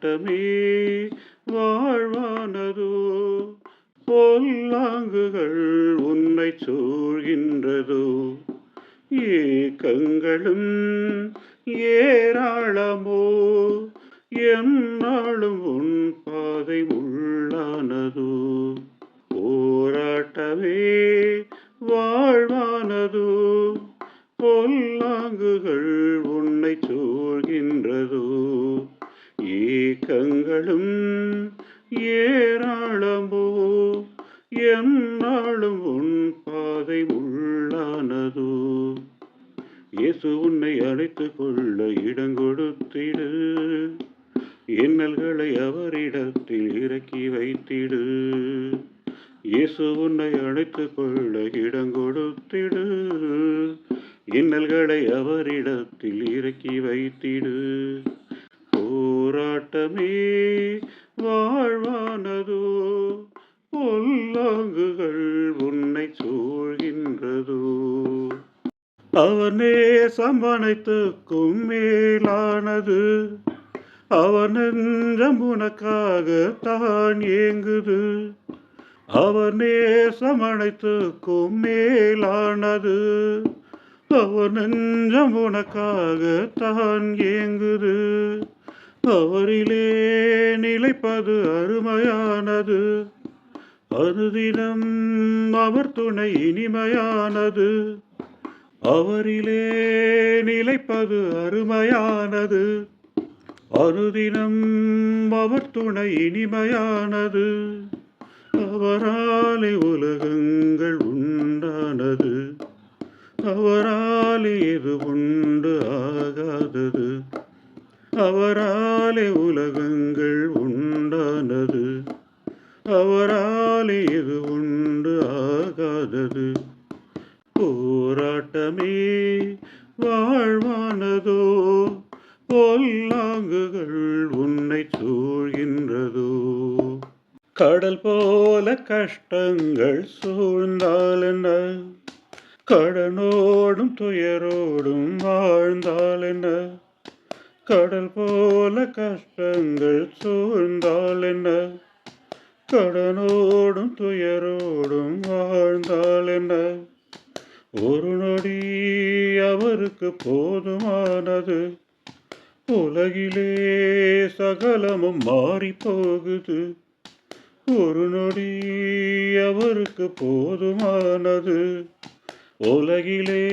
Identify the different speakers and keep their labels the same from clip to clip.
Speaker 1: போராட்டமே வாழ்வானதோ? பொல்லாங்குகள் உன்னை சூழ்கின்றதோ? ஏக்கங்களும் ஏராளமோ? என்னாலும் உன் பாதை உள்ளானதோ? போராட்டமே வாழ்வானதோ? பொல்லாங்குகள் உன்னை சூழ்கின்றதோ? ஏக்கங்களும் ஏராளமோ என்னாலும் உன் பாதை உள்ளானதோ. இயேசு உன்னை அழைத்து கொள்ள இடங்கொடுத்திடு இன்னல்களை அவரிடத்தில் இறக்கி வைத்திடு. இயேசு உன்னை அழைத்து கொள்ள இடங்கொடுத்திடு இன்னல்களை அவரிடத்தில் இறக்கி வைத்திடு. போராட்டமே வாழ்வானதோ? பொல்லாங்குகள் உன்னை சூழ்கின்றதோ? அவனே சம்பனைத்துக்கும் மேலானது. அவன் நெஞ்சம் உனக்காக தான் ஏங்குது. அவனே சமனைத்துக்கும் மேலானது. அவன் நெஞ்சம் உனக்காக தான் ஏங்குது. அவரிலே நிலைப்பது அருமையானது. அனுதினம் அவர் துணை இனிமையானது. அவரிலே நிலைப்பது அருமையானது. அனுதினம் அவர் துணை இனிமையானது. அவராலே உலகங்கள் உண்டானது. அவராலே எது உண்டு ஆகாதது. அவரால் இது உண்டு ஆகாதது? போராட்டமே வாழ்வானதோ? பொல்லாங்குகள் உன்னை சூழ்கின்றதோ? கடல் போல கஷ்டங்கள் சூழ்ந்தால் என்ன? கடனோடும் துயரோடும் வாழ்ந்தால் என்ன? கடல் போல கஷ்டங்கள் சூழ்ந்தால் என்ன? கடனோடும் துயரோடும் வாழ்ந்தால் என்ன? ஒரு நொடி அவருக்கு போதுமானது. உலகிலே சகலமும் மாறி போகுது ஒரு நொடி அவருக்கு போதுமானது. உலகிலே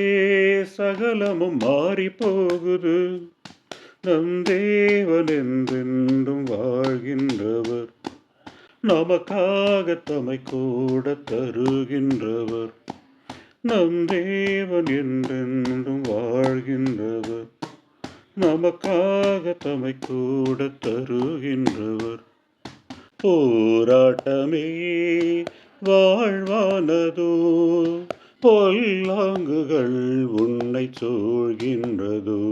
Speaker 1: சகலமும் மாறி போகுது நம் தேவன் என்றென்றும் வாழ்கின்றவர். நமக்காக தமை கூட தருகின்றவர். நம் தேவன் என்றென்றும் வாழ்கின்றவர். நமக்காக தமை கூட தருகின்றவர். போராட்டமே வாழ்வானதோ? பொல்லாங்குகள் உன்னை சூழ்கின்றதோ?